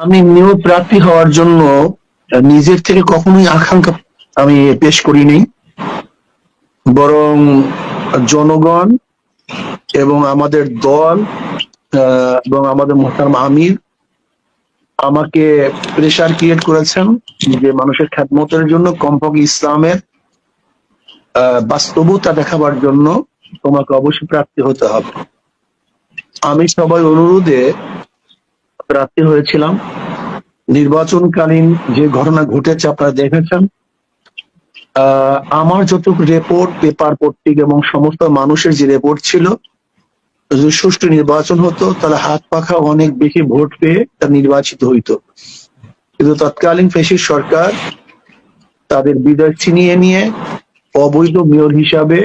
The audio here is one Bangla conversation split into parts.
আমি নিয়োগ প্রার্থী হওয়ার জন্য নিজের থেকে কখনোই আকাঙ্ক্ষা আমি পেশ করিনি। বরং জনগণ এবং আমাদের দল এবং আমাদের মোহতারাম আমির আমাকে প্রেশার ক্রিয়েট করেছেন যে মানুষের খ্যাতমতের জন্য, কমপক্ষে ইসলামের বাস্তবতা দেখাবার জন্য তোমাকে অবশ্যই প্রার্থী হতে হবে। আমি সবাই অনুরোধে প্রার্থী হয়েছিলাম। নির্বাচনকালীন যে ঘটনা ঘটেছে আপনারা দেখেছেন। আমার যতটুকু রিপোর্ট পেপার পত্রিক এবং সমস্ত মানুষের যে রিপোর্ট ছিল, যদি সুষ্ঠু নির্বাচন হতো, তাহলে হাত পাখা অনেক বেশি ভোট পেয়ে তা নির্বাচিত হইতো। কিন্তু তৎকালীন ফেসির সরকার তাদের বিদায় ছিনিয়ে নিয়ে অবৈধ মেয়র হিসাবে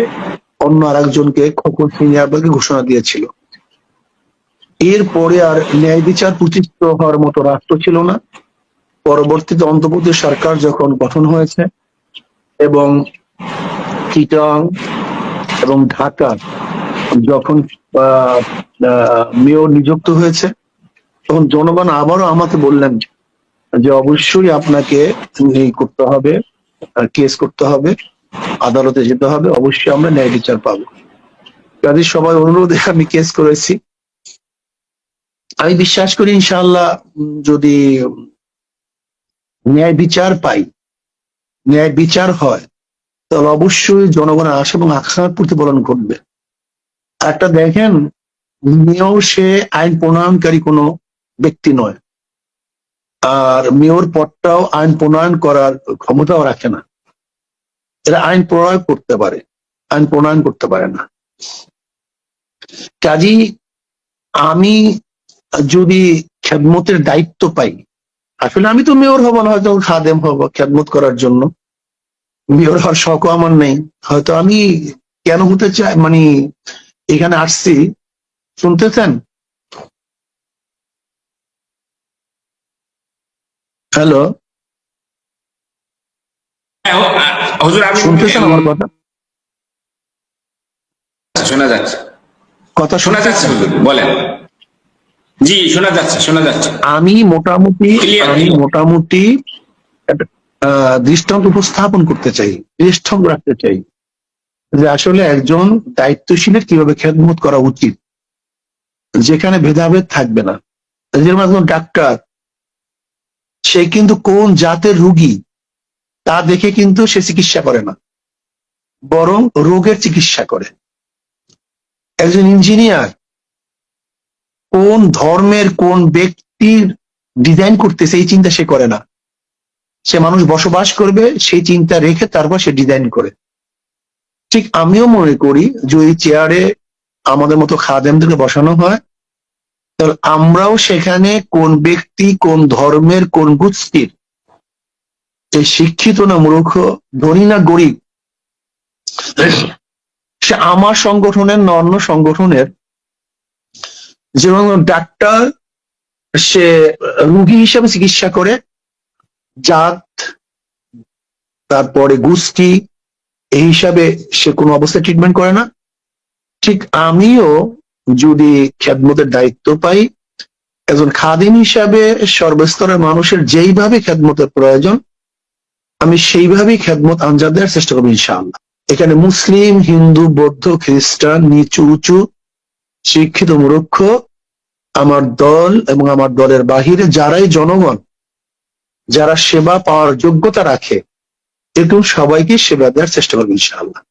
অন্য আরেকজনকে খোকন সিনিয়রকে ঘোষণা দিয়েছিল। এরপরে আর ন্যায় বিচার প্রতিষ্ঠিত হওয়ার মতো রাষ্ট্র ছিল না। পরবর্তীতে অন্তর্বর্তী সরকার যখন গঠন হয়েছে এবং চিটাং এবং ঢাকা যখন মেয়র নিযুক্ত হয়েছে, তখন জনগণ আবারও আমাকে বললেন যে অবশ্যই আপনাকে করতে হবে কেস করতে হবে, আদালতে যেতে হবে, অবশ্যই আমরা ন্যায় বিচার পাবো। কাজে সবাই অনুরোধে আমি কেস করেছি। আমি বিশ্বাস করি ইনশাল্লাহ যদি ন্যায় বিচার পাই, ন্যায় বিচার হয়, তাহলে অবশ্যই জনগণের আশা এবং আকাঙ্ক্ষার প্রতিফলন ঘটবে। একটা দেখেন, মেয়র সে আইন প্রণয়নকারী কোনো ব্যক্তি নয়। আর মেয়র পদটাও আইন প্রণয়ন করার ক্ষমতাও রাখে না। এরা আইন প্রয়োগ করতে পারে, আইন প্রণয়ন করতে পারে না। কাজী, আমি যদি খেদমতের দায়িত্ব পাই আসলে আমি তো মেয়র হব না হয়তো খাদেম হব খেদমত করার জন্য। মেয়র হওয়ার শখও আমার নেই। হয়তো আমি কেন হতে চাই মানে এখানে আসছি শুনতেছেন? হ্যালো? হ্যাঁ, হ- হুজুর আমি শুনতেছেন আমার কথা? শোনা যাচ্ছে। কথা শোনা যাচ্ছে বলেন। জি শোনা যাচ্ছে শোনা যাচ্ছে। আমি মোটামুটি আমি মোটামুটি দৃষ্টান্ত উপস্থাপন করতে চাই দৃষ্টান্ত রাখতে চাই যে আসলে একজন দায়িত্বশীলের কীভাবে খেদমত করা উচিত। যেখানে ভেদাভেদ থাকবে না। যেরকম একজন ডাক্তার সে কিন্তু কোন জাতের রুগী তা দেখে কিন্তু সে চিকিৎসা করে না। বরং রোগের চিকিৎসা করে। একজন ইঞ্জিনিয়ার কোন ধর্মের কোন ব্যক্তির ডিজাইন করতেছে এই চিন্তা সে করে না। সে মানুষ বসবাস করবে, সেই চিন্তা রেখে তারপর সে ডিজাইন করে। ঠিক আমিও মনে করি যে ওই চেয়ারে আমাদের মতো খাদেমদেরকে বসানো হয়, তাহলে আমরাও সেখানে কোন ব্যক্তি, কোন ধর্মের, কোন গোষ্ঠীর শিক্ষিত না মূর্খ, ধনী না গরিব, সে আমার সংগঠনের না অন্য সংগঠনের যেমন ডাক্তার, সে রুগী হিসাবে চিকিৎসা করে, জাত, তারপরে গোষ্ঠী, এই হিসাবে সে কোনো অবস্থায় ট্রিটমেন্ট করে না। ঠিক আমিও যদি খেদমতের দায়িত্ব পাই, একজন খাদিম হিসাবে সর্বস্তরের মানুষের যেইভাবে খেদমতের প্রয়োজন, আমি সেইভাবেই খেদমত আঞ্জাদ দেওয়ার চেষ্টা করব ইনশাআল্লাহ। এখানে মুসলিম, হিন্দু, বৌদ্ধ, খ্রিস্টান, নিচু, উঁচু শিক্ষিত মূর্খ আমার দল এবং আমার দলের বাহিরে যারাই জনগণ, যারা সেবা পাওয়ার যোগ্যতা রাখে, এরকম সবাইকে সেবা দেওয়ার চেষ্টা করব ইনশাআল্লাহ।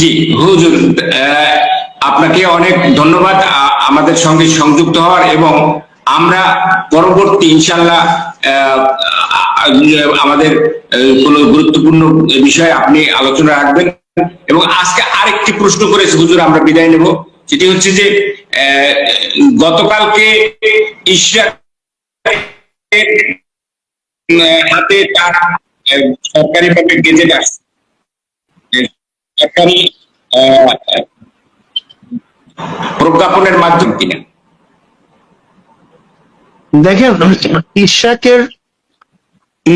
জি, হুজুর আপনাকে অনেক ধন্যবাদ আমাদের সঙ্গে সংযুক্ত হওয়ার এবং আমরা পরবর্তী ইনশাল্লাহ আমাদের আহ, কোনো গুরুত্বপূর্ণ বিষয়ে আপনি আলোচনা রাখবেন। এবং আজকে আরেকটি প্রশ্ন করেছে হুজুর আমরা বিদায় নেব। সেটি হচ্ছে যে গতকালকে ইশরাক হাতে তার সরকারি ভাবে গেজেট আসছে। সরকারি প্রজ্ঞাপনের মাধ্যম কিনা? দেখেন ইশাকের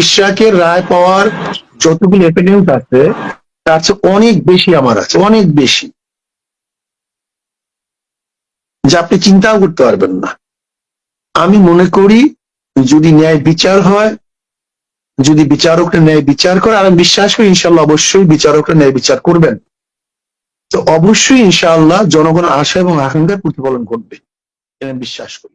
ইশাকের রায় পাওয়ার যতগুলো এভিডেন্স আছে, তার চেয়ে অনেক বেশি আমার আছে, অনেক বেশি। যা আপনি চিন্তাও করতে পারবেন না। আমি মনে করি, যদি ন্যায় বিচার হয়, যদি বিচারকরা ন্যায় বিচার করে, আর আমি বিশ্বাস করি ইনশাল্লাহ অবশ্যই বিচারকরা ন্যায় বিচার করবেন। তো অবশ্যই ইনশাআল্লাহ জনগণ আশা এবং আকাঙ্ক্ষার প্রতিফলন করবে এটা আমি বিশ্বাস করি।